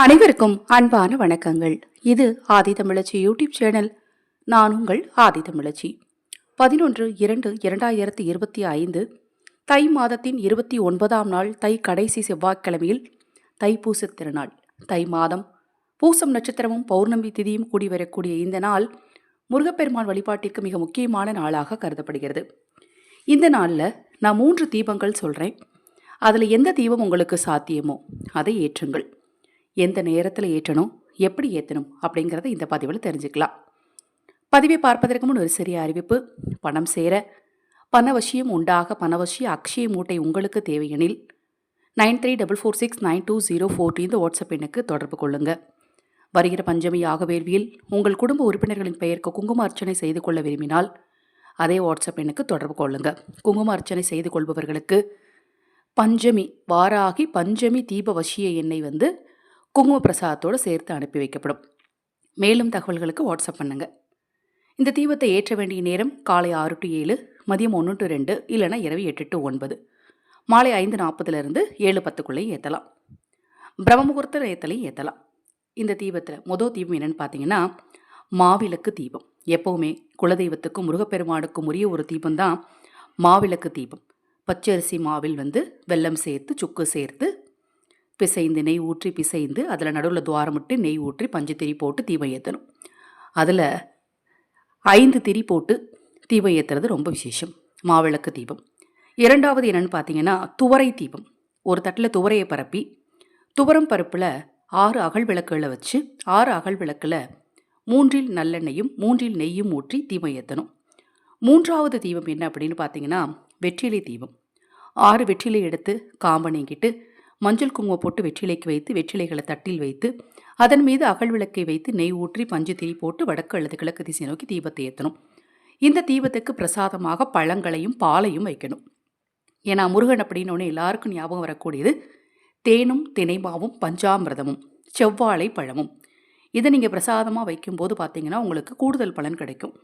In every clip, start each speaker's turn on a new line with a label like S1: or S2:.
S1: அனைவருக்கும் அன்பான வணக்கங்கள். இது ஆதி தமிழச்சி யூடியூப் சேனல். நான் உங்கள் ஆதி தமிழச்சி. பதினொன்று இரண்டு இரண்டாயிரத்தி இருபத்தி ஐந்து தை மாதத்தின் இருபத்தி ஒன்பதாம் நாள் தை கடைசி செவ்வாய்க்கிழமையில் தைப்பூச திருநாள். தை மாதம் பூசம் நட்சத்திரமும் பௌர்ணமி திதியும் கூடி வரக்கூடிய இந்த நாள் முருகப்பெருமான் வழிபாட்டிற்கு மிக முக்கியமான நாளாக கருதப்படுகிறது. இந்த நாளில் நான் மூன்று தீபங்கள் சொல்கிறேன் அதில் எந்த தீபம் உங்களுக்கு சாத்தியமோ அதை ஏற்றுங்கள். எந்த நேரத்தில் ஏற்றணும் எப்படி ஏற்றணும் அப்படிங்கிறத இந்த பதிவில் தெரிஞ்சுக்கலாம். பதிவை பார்ப்பதற்கு முன் ஒரு சிறிய அறிவிப்பு. பணம் சேர பணவசியம் உண்டாக பணவசிய அக்ஷய மூட்டை உங்களுக்கு தேவையெனில் nine three double four six nine two zero forty இந்த வாட்ஸ்அப் எண்ணுக்கு தொடர்பு கொள்ளுங்க. வருகிற பஞ்சமி யாக வேள்வியில் உங்கள் குடும்ப உறுப்பினர்களின் பெயருக்கு குங்கும அர்ச்சனை செய்து கொள்ள விரும்பினால் அதே வாட்ஸ்அப் எண்ணுக்கு தொடர்பு கொள்ளுங்க. குங்கும அர்ச்சனை செய்து கொள்பவர்களுக்கு பஞ்சமி வாராகி பஞ்சமி தீபவசிய எண்ணெய் வந்து குங்கும பிரசாதத்தோடு சேர்த்து அனுப்பி வைக்கப்படும். மேலும் தகவல்களுக்கு வாட்ஸ்அப் பண்ணுங்க. இந்த தீபத்தை ஏற்ற வேண்டிய நேரம் காலை ஆறு டு ஏழு மதியம் ஒன்று டு ரெண்டு இல்லைனா இரவு எட்டு டு ஒன்பது. மாலை ஐந்து நாற்பதுலேருந்து ஏழு பத்துக்குள்ளேயும் ஏற்றலாம் பிரம்ம முகூர்த்த ஏற்றலையும் ஏற்றலாம் இந்த தீபத்தில் மொதல் தீபம் என்னென்னு பார்த்தீங்கன்னா மாவிளக்கு தீபம். எப்போவுமே குலதெய்வத்துக்கும் முருகப்பெருமானுக்கும் உரிய ஒரு தீபம் தான் மாவிளக்கு தீபம். பச்சரிசி மாவில் வந்து வெல்லம் சேர்த்து சுக்கு சேர்த்து பிசைந்து நெய் ஊற்றி பிசைந்து அதில் நடுவில் துவாரம் விட்டு நெய் ஊற்றி பஞ்சு திரி போட்டு தீபம் ஏற்றணும் அதில் ஐந்து திரி போட்டு தீபம் ஏற்றுறது ரொம்ப விசேஷம். மாவிளக்கு தீபம். இரண்டாவது என்னென்னு பார்த்தீங்கன்னா துவரை தீபம். ஒரு தட்டில் துவரையை பரப்பி துவரம் பருப்பில் ஆறு அகல் விளக்குகளை வச்சு ஆறு அகல் விளக்கில் மூன்றில் நல்லெண்ணெயும் மூன்றில் நெய்யும் ஊற்றி தீபம் ஏற்றணும் மூன்றாவது தீபம் என்ன அப்படின்னு பார்த்தீங்கன்னா வெற்றிலை தீபம். ஆறு வெற்றிலை எடுத்து காம்பை நீங்கிட்டு மஞ்சள் குங்குமம் போட்டு வெற்றிலைக்கு வைத்து வெற்றிலைகளை தட்டில் வைத்து அதன் மீது அகல் விளக்கை வைத்து நெய் ஊற்றி பஞ்சு திரி போட்டு வடக்கு அல்லது கிழக்கு திசை நோக்கி தீபத்தை ஏற்றணும் இந்த தீபத்துக்கு பிரசாதமாக பழங்களையும் பாலையும் வைக்கணும். ஏன்னா முருகன் அப்படின்னு எல்லாருக்கும் ஞாபகம் வரக்கூடியது தேனும் தினைமாவும் பஞ்சாமிரதமும் செவ்வாழை பழமும். இதை நீங்கள் பிரசாதமாக வைக்கும்போது பார்த்தீங்கன்னா உங்களுக்கு கூடுதல் பலன் கிடைக்கும்.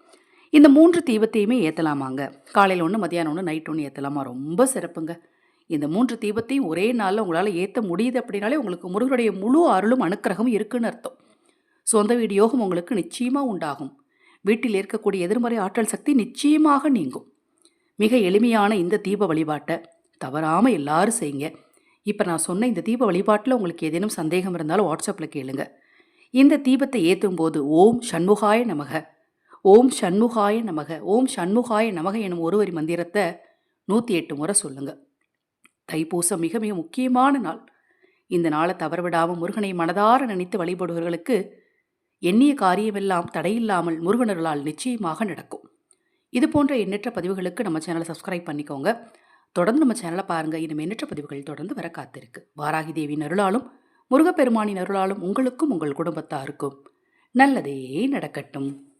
S1: இந்த மூன்று தீபத்தையுமே ஏற்றலாமாங்க காலையில் ஒன்று மதியானம் ஒன்று நைட் ஒன்று ஏற்றலாமா ரொம்ப சிறப்புங்க. இந்த மூன்று தீபத்தையும் ஒரே நாளில் உங்களால் ஏற்ற முடியுது அப்படின்னாலே உங்களுக்கு முருகனுடைய முழு அருளும் அனுக்கிரகமும் இருக்குன்னு அர்த்தம். சொந்த வீடு யோகம் உங்களுக்கு நிச்சயமாக உண்டாகும். வீட்டில் இருக்கக்கூடிய எதிர்மறை ஆற்றல் சக்தி நிச்சயமாக நீங்கும். மிக எளிமையான இந்த தீப வழிபாட்டை தவறாமல் எல்லாரும் செய்யுங்க. இப்போ நான் சொன்ன இந்த தீப வழிபாட்டில் உங்களுக்கு ஏதேனும் சந்தேகம் இருந்தாலும் வாட்ஸ்அப்பில் கேளுங்க. இந்த தீபத்தை ஏற்றும் போது ஓம் சண்முகாய நமக. ஓம் சண்முகாய நமக. ஓம் சண்முகாய நமக எனும் ஒருவரி மந்திரத்தை நூற்றி எட்டு முறை சொல்லுங்கள் தைப்பூசம் மிக மிக முக்கியமான நாள். இந்த நாளை தவறவிடாமல் முருகனை மனதார நினைத்து வழிபடுபவர்களுக்கு எண்ணிய காரியமெல்லாம் தடையில்லாமல் முருகனர்களால் நிச்சயமாக நடக்கும். இது போன்ற எண்ணற்ற பதிவுகளுக்கு நம்ம சேனலை சப்ஸ்கிரைப் பண்ணிக்கோங்க. தொடர்ந்து நம்ம சேனலை பாருங்கள் இன்னும் எண்ணற்ற பதிவுகள் தொடர்ந்து வர காத்திருக்கு. வாராகி தேவியின் அருளாலும் முருகப்பெருமானின் அருளாலும் உங்களுக்கும் உங்கள் குடும்பத்தாருக்கும் நல்லதே நடக்கட்டும்.